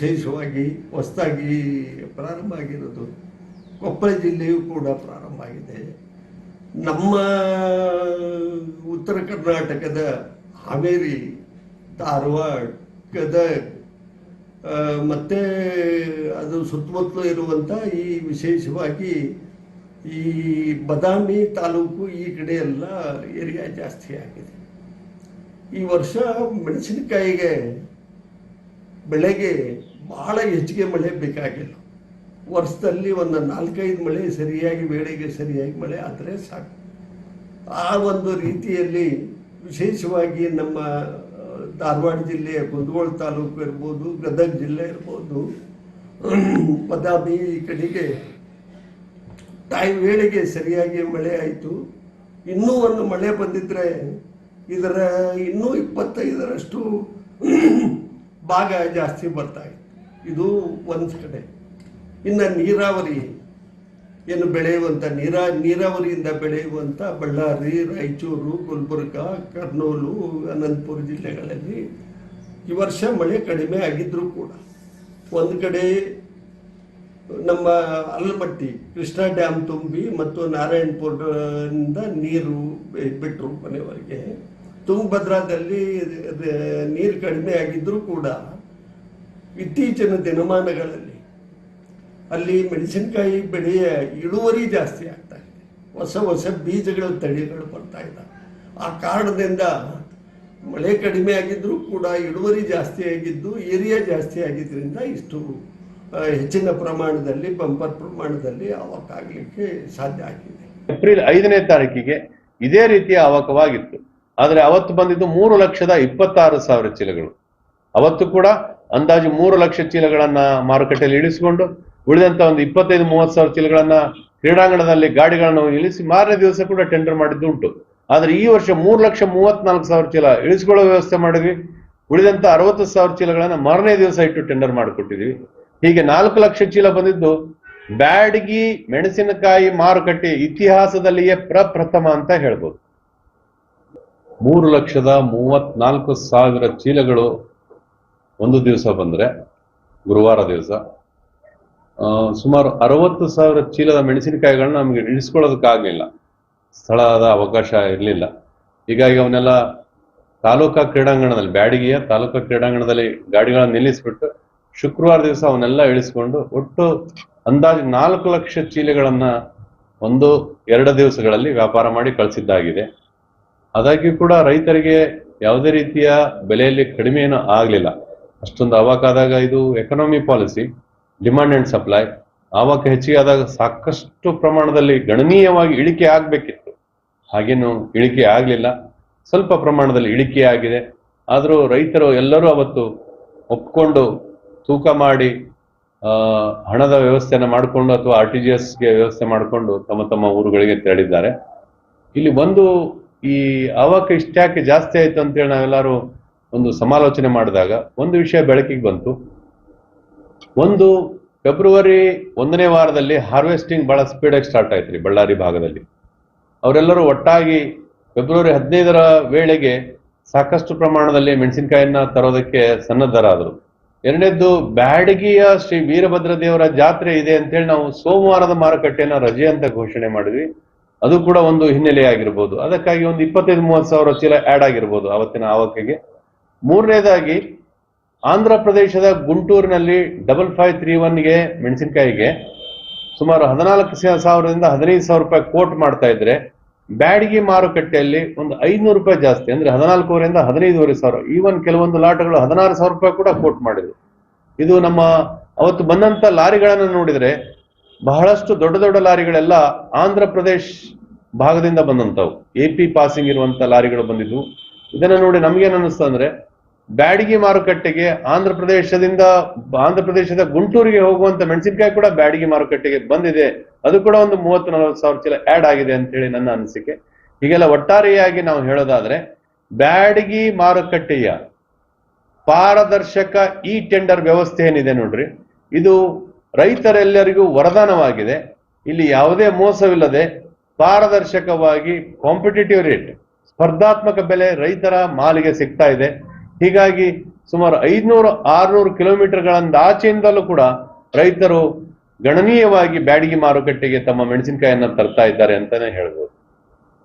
ವಿಶೇಷವಾಗಿ ಹೊಸದಾಗಿ ಪ್ರಾರಂಭ ಆಗಿರೋದು ಕೊಪ್ಪಳ ಜಿಲ್ಲೆಯೂ ಕೂಡ ಪ್ರಾರಂಭ ಆಗಿದೆ. ನಮ್ಮ ಉತ್ತರ ಕರ್ನಾಟಕದ ಹಾವೇರಿ, ಧಾರವಾಡ, ಗದಗ್ ಮತ್ತು ಅದು ಸುತ್ತಮುತ್ತಲು ಇರುವಂಥ ಈ ವಿಶೇಷವಾಗಿ ಈ ಬದಾಮಿ ತಾಲೂಕು ಈ ಕಡೆ ಎಲ್ಲ ಏರಿಯಾ ಜಾಸ್ತಿ ಆಗಿದೆ. ಈ ವರ್ಷ ಮೆಣಸಿನಕಾಯಿಗೆ ಬೆಳೆಗೆ ಬಹಳ ಹೆಚ್ಚಿಗೆ ಮಳೆ ಬೇಕಾಗಿಲ್ಲ. ವರ್ಷದಲ್ಲಿ ಒಂದು ನಾಲ್ಕೈದು ಮಳೆ ಸರಿಯಾಗಿ ವೇಳೆಗೆ ಸರಿಯಾಗಿ ಮಳೆ ಆದರೆ ಸಾಕು. ಆ ಒಂದು ರೀತಿಯಲ್ಲಿ ವಿಶೇಷವಾಗಿ ನಮ್ಮ ಧಾರವಾಡ ಜಿಲ್ಲೆಯ ಕುಂದಗೋಳ ತಾಲೂಕು ಇರ್ಬೋದು, ಗದಗ ಜಿಲ್ಲೆ ಇರ್ಬೋದು ಬದಾಮಿ ಈ ಕಡೆಗೆ ಟೈಮ್ ವೇಳೆಗೆ ಸರಿಯಾಗಿ ಮಳೆ ಆಯಿತು. ಇನ್ನೂ ಒಂದು ಮಳೆ ಬಂದಿದ್ರೆ ಇದರ ಇನ್ನೂ ಇಪ್ಪತ್ತೈದರಷ್ಟು ಭಾಗ ಜಾಸ್ತಿ ಬರ್ತಾ ಇತ್ತು. ಇದು ಒಂದು ಕಡೆ ಇನ್ನು ನೀರಾವರಿ, ಏನು ಬೆಳೆಯುವಂಥ ನೀರಾ, ನೀರಾವರಿಯಿಂದ ಬೆಳೆಯುವಂಥ ಬಳ್ಳಾರಿ, ರಾಯಚೂರು, ಗುಲ್ಬರ್ಗ, ಕರ್ನೂಲು, ಅನಂತಪುರ ಜಿಲ್ಲೆಗಳಲ್ಲಿ ಈ ವರ್ಷ ಮಳೆ ಕಡಿಮೆ ಆಗಿದ್ದರೂ ಕೂಡ. ಒಂದು ಕಡೆ ನಮ್ಮ ಅಲ್ಲಮಟ್ಟಿ ಕೃಷ್ಣಾ ಡ್ಯಾಮ್ ತುಂಬಿ ಮತ್ತು ನಾರಾಯಣಪುರದಿಂದ ನೀರು ಬಿಟ್ಟರು ಮನೆಯವರೆಗೆ. ತುಂಗಭದ್ರಾದಲ್ಲಿ ನೀರು ಕಡಿಮೆ ಆಗಿದ್ದರೂ ಕೂಡ ಇತ್ತೀಚಿನ ದಿನಮಾನಗಳಲ್ಲಿ ಅಲ್ಲಿ ಮೆಣಸಿನಕಾಯಿ ಬೆಳೆಯ ಇಳುವರಿ ಜಾಸ್ತಿ ಆಗ್ತಾ ಇದೆ. ಹೊಸ ಹೊಸ ಬೀಜಗಳ, ತಳಿಗಳು ಬರ್ತಾ ಇದ್ದಾವೆ ಆ ಕಾರಣದಿಂದ ಮಳೆ ಕಡಿಮೆ ಆಗಿದ್ದರೂ ಕೂಡ ಇಳುವರಿ ಜಾಸ್ತಿ ಆಗಿದ್ದು ಏರಿಯಾ ಜಾಸ್ತಿ ಆಗಿದ್ದರಿಂದ ಇಷ್ಟು ಹೆಚ್ಚಿನ ಪ್ರಮಾಣದಲ್ಲಿ, ಬಂಪರ್ ಪ್ರಮಾಣದಲ್ಲಿ ಅವಕ್ಕಾಗಲಿಕ್ಕೆ ಸಾಧ್ಯ ಆಗಿದೆ. ಏಪ್ರಿಲ್ ಐದನೇ ತಾರೀಕಿಗೆ ಇದೇ ರೀತಿಯ ಅವಕವಾಗಿತ್ತು. ಆದರೆ ಅವತ್ತು ಬಂದಿದ್ದು ಮೂರು ಲಕ್ಷದ ಇಪ್ಪತ್ತಾರು ಸಾವಿರ ಚೀಲಗಳು. ಅವತ್ತು ಕೂಡ ಅಂದಾಜು ಮೂರು ಲಕ್ಷ ಚೀಲಗಳನ್ನ ಮಾರುಕಟ್ಟೆಯಲ್ಲಿ ಇಳಿಸಿಕೊಂಡು ಉಳಿದಂತ ಒಂದು ಇಪ್ಪತ್ತೈದು, ಮೂವತ್ತು ಸಾವಿರ ಚೀಲಗಳನ್ನ ಕ್ರೀಡಾಂಗಣದಲ್ಲಿ ಗಾಡಿಗಳನ್ನು ಇಳಿಸಿ ಮಾರನೇ ದಿವಸ ಕೂಡ ಟೆಂಡರ್ ಮಾಡಿದ್ದು ಉಂಟು. ಆದ್ರೆ ಈ ವರ್ಷ ಮೂರು ಲಕ್ಷ ಮೂವತ್ನಾಲ್ಕು ಸಾವಿರ ಚೀಲ ಇಳಿಸ್ಕೊಳ್ಳೋ ವ್ಯವಸ್ಥೆ ಮಾಡಿದ್ವಿ. ಉಳಿದಂತ ಅರವತ್ತು ಸಾವಿರ ಚೀಲಗಳನ್ನ ಮಾರನೇ ದಿವಸ ಇಟ್ಟು ಟೆಂಡರ್ ಮಾಡಿಕೊಟ್ಟಿದ್ವಿ. ಹೀಗೆ ನಾಲ್ಕು ಲಕ್ಷ ಚೀಲ ಬಂದಿದ್ದು ಬ್ಯಾಡಗಿ, ಮೆಣಸಿನಕಾಯಿ ಮಾರುಕಟ್ಟೆ ಇತಿಹಾಸದಲ್ಲಿಯೇ ಪ್ರಪ್ರಥಮ ಅಂತ ಹೇಳ್ಬೋದು. ಮೂರು ಲಕ್ಷದ ಮೂವತ್ನಾಲ್ಕು ಸಾವಿರ ಚೀಲಗಳು ಒಂದು ದಿವಸ ಬಂದರೆ ಗುರುವಾರ ದಿವಸ ಸುಮಾರು ಅರವತ್ತು ಸಾವಿರ ಚೀಲದ ಮೆಣಸಿನಕಾಯಿಗಳನ್ನ ನಮಗೆ ಇಳಿಸ್ಕೊಳ್ಳೋದಕ್ಕಾಗಲಿಲ್ಲ ಸ್ಥಳದ ಅವಕಾಶ ಇರಲಿಲ್ಲ. ಹೀಗಾಗಿ ಅವನ್ನೆಲ್ಲ ತಾಲೂಕಾ ಕ್ರೀಡಾಂಗಣದಲ್ಲಿ, ಬ್ಯಾಡಿಗೆಯ ತಾಲೂಕಾ ಕ್ರೀಡಾಂಗಣದಲ್ಲಿ ಗಾಡಿಗಳನ್ನು ನಿಲ್ಲಿಸ್ಬಿಟ್ಟು ಶುಕ್ರವಾರ ದಿವಸ ಅವನ್ನೆಲ್ಲ ಇಳಿಸ್ಕೊಂಡು ಒಟ್ಟು ಅಂದಾಜು ನಾಲ್ಕು ಲಕ್ಷ ಚೀಲಗಳನ್ನ ಒಂದು ಎರಡು ದಿವಸಗಳಲ್ಲಿ ವ್ಯಾಪಾರ ಮಾಡಿ ಕಳಿಸಿದ್ದಾಗಿದೆ. ಆದಾಗ್ಯೂ ಕೂಡ ರೈತರಿಗೆ ಯಾವುದೇ ರೀತಿಯ ಬೆಲೆಯಲ್ಲಿ ಕಡಿಮೆ ಏನೂ ಆಗಲಿಲ್ಲ. ಅಷ್ಟೊಂದು ಅವಾಕಾದಾಗ ಇದು economy policy demand and supply ಆವಾಗ ಹೆಚ್ಚಿಗೆ ಆದಾಗ ಸಾಕಷ್ಟು ಪ್ರಮಾಣದಲ್ಲಿ ಗಣನೀಯವಾಗಿ ಇಳಿಕೆ ಆಗಬೇಕಿತ್ತು. ಹಾಗೇನು ಇಳಿಕೆ ಆಗಲಿಲ್ಲ. ಸ್ವಲ್ಪ ಪ್ರಮಾಣದಲ್ಲಿ ಇಳಿಕೆ ಆಗಿದೆ. ಆದರೂ ರೈತರು ಎಲ್ಲರೂ ಅವತ್ತು ಒಪ್ಕೊಂಡು ತೂಕ ಮಾಡಿ ಹಣದ ವ್ಯವಸ್ಥೆಯನ್ನು ಮಾಡಿಕೊಂಡು ಅಥವಾ ಆರ್ ಟಿ ಜಿ ಎಸ್ಗೆ ವ್ಯವಸ್ಥೆ ಮಾಡಿಕೊಂಡು ತಮ್ಮ ತಮ್ಮ ಊರುಗಳಿಗೆ ತೆರಳಿದ್ದಾರೆ. ಇಲ್ಲಿ ಒಂದು ಈ ಅವಕ ಇಷ್ಟ್ಯಾಕೆ ಜಾಸ್ತಿ ಆಯ್ತು ಅಂತೇಳಿ ನಾವೆಲ್ಲರೂ ಒಂದು ಸಮಾಲೋಚನೆ ಮಾಡಿದಾಗ ಒಂದು ವಿಷಯ ಬೆಳಕಿಗೆ ಬಂತು. ಒಂದು ಫೆಬ್ರವರಿ ಒಂದನೇ ವಾರದಲ್ಲಿ ಹಾರ್ವೆಸ್ಟಿಂಗ್ ಬಹಳ ಸ್ಪೀಡಾಗಿ ಸ್ಟಾರ್ಟ್ ಆಯ್ತು ರೀ ಬಳ್ಳಾರಿ ಭಾಗದಲ್ಲಿ. ಅವರೆಲ್ಲರೂ ಒಟ್ಟಾಗಿ ಫೆಬ್ರವರಿ ಹದಿನೈದರ ವೇಳೆಗೆ ಸಾಕಷ್ಟು ಪ್ರಮಾಣದಲ್ಲಿ ಮೆಣಸಿನಕಾಯಿಯನ್ನ ತರೋದಕ್ಕೆ ಸನ್ನದ್ಧರಾದರು. ಎರಡನೇದ್ದು, ಬ್ಯಾಡಗಿಯ ಶ್ರೀ ವೀರಭದ್ರ ದೇವರ ಜಾತ್ರೆ ಇದೆ ಅಂತೇಳಿ ನಾವು ಸೋಮವಾರದ ಮಾರುಕಟ್ಟೆಯನ್ನು ರಜೆ ಅಂತ ಘೋಷಣೆ ಮಾಡಿದ್ವಿ. ಅದು ಕೂಡ ಒಂದು ಹಿನ್ನೆಲೆ ಆಗಿರ್ಬೋದು ಅದಕ್ಕಾಗಿ ಒಂದು ಇಪ್ಪತ್ತೈದು, ಮೂವತ್ತು ಸಾವಿರ ಚೀಲ ಆಡ್ ಆಗಿರ್ಬೋದು ಅವತ್ತಿನ ಆವಕೆಗೆ ಮೂರನೇದಾಗಿ, ಆಂಧ್ರ ಪ್ರದೇಶದ ಗುಂಟೂರಿನಲ್ಲಿ ಡಬಲ್ ಫೈವ್ ತ್ರೀ ಒನ್ಗೆ ಮೆಣಸಿನಕಾಯಿಗೆ ಸುಮಾರು ಹದಿನಾಲ್ಕು ಸಾವಿರದಿಂದ ಹದಿನೈದು ಸಾವಿರ ರೂಪಾಯಿ ಕೋಟ್ ಮಾಡ್ತಾ ಇದ್ರೆ, ಬ್ಯಾಡಗಿ ಮಾರುಕಟ್ಟೆಯಲ್ಲಿ ಒಂದು ಐನೂರು ರೂಪಾಯಿ ಜಾಸ್ತಿ, ಅಂದ್ರೆ ಹದಿನಾಲ್ಕೂವರೆಯಿಂದ ಹದಿನೈದುವರೆ ಸಾವಿರ ಈವನ್ ಕೆಲವೊಂದು ಲಾಟ್ಗಳು ಹದಿನಾರು ಸಾವಿರ ರೂಪಾಯಿ ಕೂಡ ಕೋಟ್ ಮಾಡಿದ್ರು. ಇದು ನಮ್ಮ ಅವತ್ತು ಬಂದಂತ ಲಾರಿಗಳನ್ನು ನೋಡಿದ್ರೆ, ಬಹಳಷ್ಟು ದೊಡ್ಡ ದೊಡ್ಡ ಲಾರಿಗಳೆಲ್ಲ ಆಂಧ್ರ ಪ್ರದೇಶ್ ಭಾಗದಿಂದ ಬಂದಂತವು. ಎ ಪಿ ಪಾಸಿಂಗ್ ಇರುವಂತ ಲಾರಿಗಳು ಬಂದಿದ್ವು. ಇದನ್ನ ನೋಡಿ ನಮ್ಗೇನ್ ಅನ್ನಿಸ್ತು ಅಂದ್ರೆ ಬ್ಯಾಡಗಿ ಮಾರುಕಟ್ಟೆಗೆ, ಆಂಧ್ರ ಪ್ರದೇಶದಿಂದ, ಆಂಧ್ರ ಪ್ರದೇಶದ ಗುಂಟೂರಿಗೆ ಹೋಗುವಂತ ಮೆಣಸಿನಕಾಯಿ ಕೂಡ ಬ್ಯಾಡಗಿ ಮಾರುಕಟ್ಟೆಗೆ ಬಂದಿದೆ. ಅದು ಕೂಡ ಒಂದು ಮೂವತ್ತು, ನಲವತ್ತು ಸಾವಿರ ಚೀಲ ಆಡ್ ಆಗಿದೆ ಅಂತ ಹೇಳಿ ನನ್ನ ಅನಿಸಿಕೆ. ಹೀಗೆಲ್ಲ ಒಟ್ಟಾರೆಯಾಗಿ ನಾವು ಹೇಳೋದಾದ್ರೆ, ಬ್ಯಾಡಗಿ ಮಾರುಕಟ್ಟೆಯ ಪಾರದರ್ಶಕ ಇ ಟೆಂಡರ್ ವ್ಯವಸ್ಥೆ ಏನಿದೆ ನೋಡ್ರಿ. ಇದು ರೈತರೆಲ್ಲರಿಗೂ ವರದಾನವಾಗಿದೆ. ಇಲ್ಲಿ ಯಾವುದೇ ಮೋಸವಿಲ್ಲದೆ ಪಾರದರ್ಶಕವಾಗಿ ಕಾಂಪಿಟೇಟಿವ್ ರೇಟ್ ಸ್ಪರ್ಧಾತ್ಮಕ ಬೆಲೆ ರೈತರ ಮಾಲಿಗೆ ಸಿಗ್ತಾ ಇದೆ. ಹೀಗಾಗಿ ಸುಮಾರು ಐದ್ನೂರು ಆರ್ನೂರು ಕಿಲೋಮೀಟರ್ಗಳಂದ ಆಚೆಯಿಂದಲೂ ಕೂಡ ರೈತರು ಗಣನೀಯವಾಗಿ ಬ್ಯಾಡಗಿ ಮಾರುಕಟ್ಟೆಗೆ ತಮ್ಮ ಮೆಣಸಿನಕಾಯಿಯನ್ನ ತರ್ತಾ ಇದ್ದಾರೆ ಅಂತಾನೆ ಹೇಳ್ಬೋದು.